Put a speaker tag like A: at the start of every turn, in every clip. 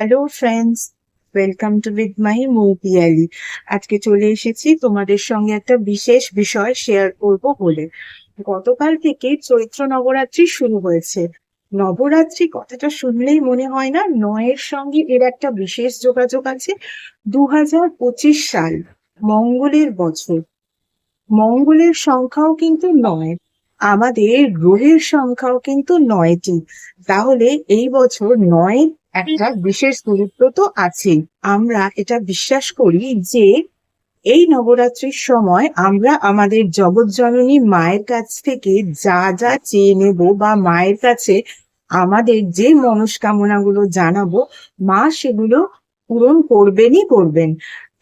A: Hello friends welcome to with my Moupiyali আজকে চলে এসেছি তোমাদের সঙ্গে একটা বিশেষ বিষয় শেয়ার করব বলে। গতকাল থেকে চৈত্র নবরাত্রি শুরু হয়েছে। নবরাত্রি কথাটা শুনলেই মনে হয় না, নয়ের সঙ্গে এর একটা বিশেষ যোগাযোগ আছে। দু হাজার পঁচিশ সাল, মঙ্গলের বছর। মঙ্গলের সংখ্যাও কিন্তু নয়। আমাদের গ্রহের সংখ্যাও কিন্তু নয়টি। তাহলে এই বছর নয় একটা বিশেষ গুরুত্ব তো আছে আমরা এটা বিশ্বাস করি যে এই নবরাত্রির সময় আমরা আমাদের জগৎজননী মায়ের কাছ থেকে যা যা চেয়ে নেব বা মায়ের কাছে আমাদের যে মনস্কামনাগুলো জানাব, মা সেগুলো পূরণ করবেনই করবেন।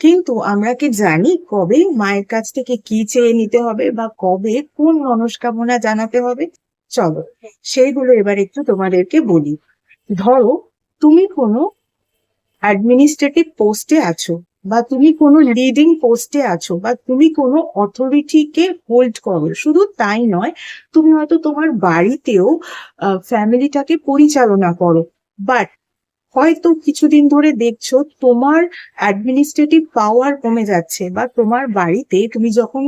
A: কিন্তু আমরা কি জানি কবে মায়ের কাছ থেকে কি চেয়ে নিতে হবে বা কবে কোন মনস্কামনা জানাতে হবে? চলো সেইগুলো এবার একটু তোমাদেরকে বলি। ধরো তুমি কোনো অ্যাডমিনিস্ট্রেটিভ পোস্টে আছো বা তুমি কোনো লিডিং পোস্টে আছো বা তুমি কোনো অথরিটিকে হোল্ড করো শুধু তাই নয় তুমি হয়তো তোমার বাড়িতেও ফ্যামিলিটাকে পরিচালনা করো। বাট হয়তো কিছুদিন ধরে দেখছ তোমার অ্যাডমিনিস্ট্রেটিভ পাওয়ার কমে যাচ্ছে বা তোমার বাড়িতে তুমি যখন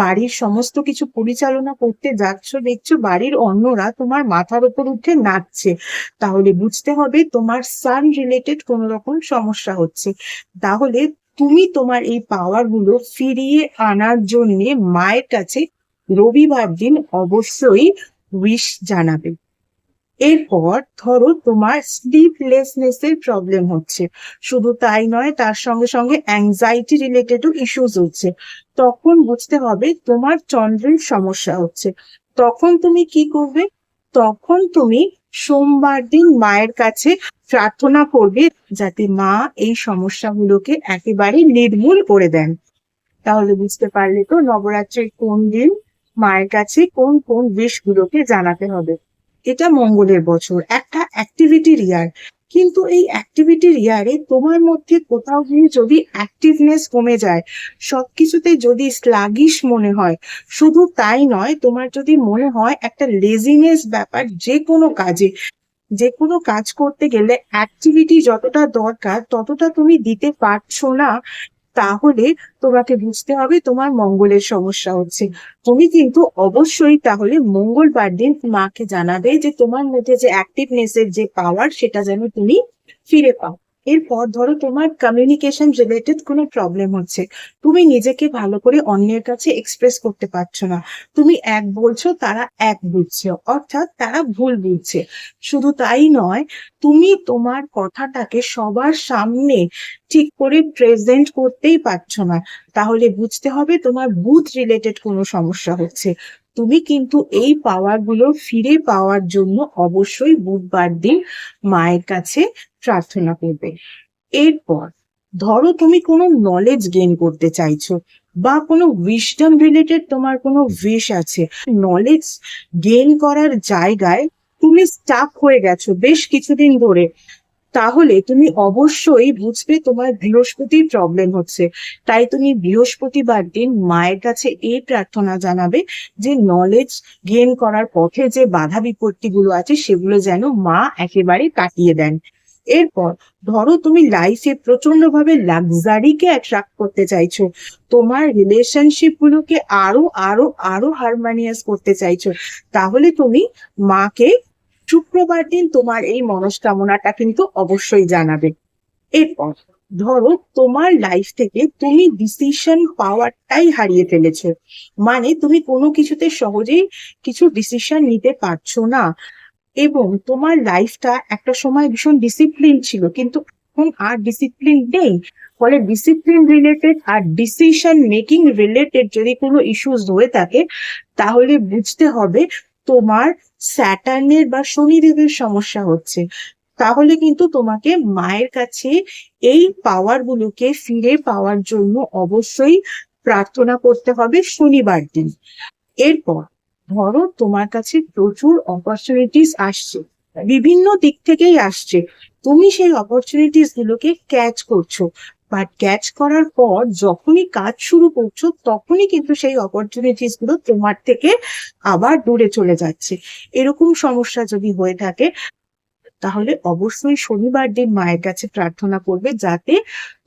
A: বাড়ির সমস্ত কিছু পরিচালনা করতে যাচ্ছ, দেখছ বাড়ির অন্যরা তোমার মাথার উপর উঠে নাচছে। তাহলে বুঝতে হবে তোমার সান রিলেটেড কোনো রকম সমস্যা হচ্ছে। তাহলে তুমি তোমার এই পাওয়ারগুলো ফিরিয়ে আনার জন্য মায়ের কাছে রবিবার দিন অবশ্যই উইশ জানাবে। এরপর ধরো তোমার স্লিপলেসনেস এর প্রবলেম হচ্ছে। শুধু তাই নয়, তার সঙ্গে সঙ্গে অ্যাংজাইটি রিলেটেডও ইস্যুস হচ্ছে। তখন বুঝতে হবে তোমার চন্দ্রের সমস্যা হচ্ছে। তখন তুমি কি করবে? তখন তুমি সোমবার দিন মায়ের কাছে প্রার্থনা করবে যাতে মা এই সমস্যাগুলোকে একেবারে নির্মূল করে দেন। তাহলে বুঝতে পারলে তো নবরাত্রির কোন দিন মায়ের কাছে কোন কোন বিষগুলোকে জানাতে হবে। এটা মঙ্গলের বছর, একটা অ্যাক্টিভিটির ইয়ার কিন্তু এই অ্যাক্টিভিটির ইয়ারে তোমার মধ্যে কোথাও গিয়ে যদি অ্যাক্টিভনেস কমে যায়, সবকিছুতে যদি স্লাগিশ মনে হয়, শুধু তাই নয়, তোমার যদি মনে হয় একটা লেজিনেস ব্যাপার যে কোনো কাজে যে কোনো কাজ করতে গেলে অ্যাক্টিভিটি যতটা দরকার, ততটা তুমি দিতে পারছ না। তাহলে তোমাকে বুঝতে হবে তোমার মঙ্গলের সমস্যা হচ্ছে। তুমি কিন্তু অবশ্যই তাহলে মঙ্গলবার দিন মাকে জানাবে যে তোমার মধ্যে যে অ্যাক্টিভনেস এর যে পাওয়ার সেটা যেন তুমি ফিরে পাও। এরপর ধরো তোমার কমিউনিকেশন রিলেটেড কোনো প্রবলেম হচ্ছে, তুমি নিজেকে ভালো করে অন্যের কাছে এক্সপ্রেস করতে পারছ না। তুমি এক বলছো, তারা এক বুঝছে, অর্থাৎ তারা ভুল বুঝছে। শুধু তাই নয়, তুমি তোমার কথাটাকে সবার সামনে ঠিক করে প্রেজেন্ট করতেই পারছ না। তাহলে বুঝতে হবে তোমার বুথ রিলেটেড কোনো সমস্যা হচ্ছে। তুমি কিন্তু এই পাওয়ারগুলো ফিরে পাওয়ার জন্য অবশ্যই বুধবার দিন মায়ের কাছে প্রার্থনা করবে। এরপর, ধরো তুমি কোনো নলেজ গেইন করতে চাইছো বা কোনো উইশডম রিলেটেড তোমার কোনো উইশ আছে। নলেজ গেইন করার জায়গায় তুমি স্টাক হয়ে গেছো বেশ কিছুদিন ধরে। তাহলে তুমি অবশ্যই বুঝবে তোমার বৃহস্পতির প্রবলেম হচ্ছে। তাই তুমি বৃহস্পতিবার দিন মায়ের কাছে এই প্রার্থনা জানাবে যে নলেজ গেন করার পথে যে বাধা বিপত্তিগুলো আছে সেগুলো যেন মা একেবারে কাটিয়ে দেন। এরপর ধরো তুমি লাইফে প্রচণ্ড ভাবে লাক্সারিকে অ্যাট্রাক্ট করতে চাইছো, তোমার রিলেশনশিপ গুলোকে আরও আরও আরও হারমানিয়াস করতে চাইছো, তাহলে তুমি মাকে শুক্রবার দিন তোমার এই মনস্কামনাটা কিন্তু অবশ্যই জানাবে। এরপর ধরো তোমার লাইফ থেকে তুমি ডিসিশন পাওয়ারটাই হারিয়ে ফেলেছো। মানে তুমি কোনো কিছুতে সহজেই কিছু ডিসিশন নিতে পারছ না। এবং তোমার লাইফটা একটা সময় ভীষণ ডিসিপ্লিন ছিল, কিন্তু এখন আর ডিসিপ্লিন নেই। ফলে ডিসিপ্লিন রিলেটেড আর ডিসিশন মেকিং রিলেটেড যদি কোনো ইস্যুস হয়ে থাকে, তাহলে বুঝতে হবে তোমার স্যাটার্নের বা শনিদেবের সমস্যা হচ্ছে, তাহলে কিন্তু তোমাকে মায়ের কাছে এই পাওয়ার গুলোকে ফিরে পাওয়ার জন্য অবশ্যই প্রার্থনা করতে হবে শনিবার দিন। এরপর ধরো তোমার কাছে প্রচুর অপরচুনিটিস আসছে, বিভিন্ন দিক থেকেই আসছে, তুমি সেই অপরচুনিটিস গুলোকে ক্যাচ করছ বাট ক্যাচ করার পর যখনই কাজ শুরু করছ, তখনই কিন্তু সেই অপরচুনিটিসগুলো তোমার থেকে আবার দূরে চলে যাচ্ছে। এরকম সমস্যা যদি হয়ে থাকে, তাহলে অবশ্যই শনিবার দিন মায়ের কাছে প্রার্থনা করবে যাতে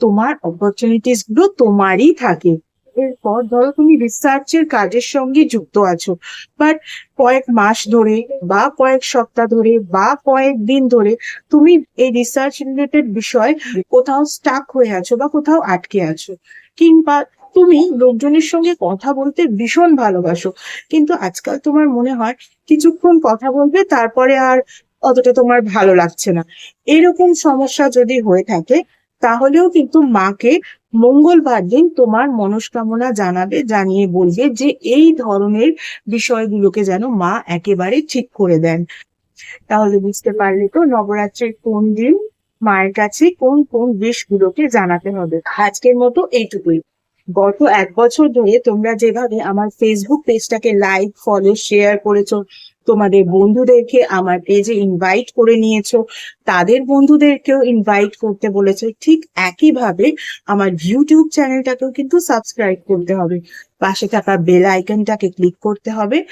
A: তোমার অপরচুনিটিসগুলো তোমারই থাকে। এরপর ধরো তুমি রিসার্চের কাজের সঙ্গে যুক্ত আছো। বাট কয়েক মাস ধরে বা কয়েক সপ্তাহ ধরে বা কয়েক দিন ধরে তুমি এই রিসার্চ রিলেটেড বিষয় কোথাও স্টাক হয়ে আছো বা কোথাও আটকে আছো। কিংবা তুমি লোকজনের সঙ্গে কথা বলতে ভীষণ ভালোবাসো। কিন্তু আজকাল তোমার মনে হয় কিছুক্ষণ কথা বলবে, তারপরে আর অতটা তোমার ভালো লাগছে না। এরকম সমস্যা যদি হয়ে থাকে, তাহলেও কিন্তু মাকে মঙ্গলবার দিন তোমার মনস্কামনা জানাবে, জানিয়ে বলবে যে এই ধরনের বিষয়গুলোকে যেন মা একেবারে ঠিক করে দেন। তাহলে বুঝতে পারলে তো নবরাত্রির কোন দিন মায়ের কাছে কোন কোন গুলোকে জানাতে হবে। আজকের মতো এইটুকুই। গত এক বছর ধরে তোমরা যেভাবে আমার ফেসবুক পেজটাকে লাইক ফলো শেয়ার করেছ তোমাদের বন্ধুদেরকে আমার পেজে ইনভাইট করে নিয়েছো। তাদের বন্ধুদেরকেও ইনভাইট করতে বলেছ। ঠিক একইভাবে আমার ইউটিউব চ্যানেলটাকেও কিন্তু সাবস্ক্রাইব করতে হবে। পাশে থাকা বেল আইকনটাকে ক্লিক করতে হবে।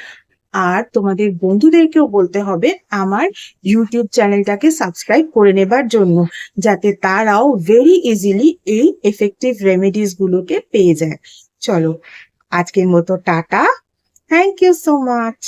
A: আর তোমাদের বন্ধুদেরকেও বলতে হবে, আমার ইউটিউব চ্যানেলটাকে সাবস্ক্রাইব করে নেবার জন্য, যাতে তারাও ভেরি ইজিলি এই এফেক্টিভ রেমেডিস গুলোকে পেয়ে যায়। চলো, আজকের মতো tata. Thank you so much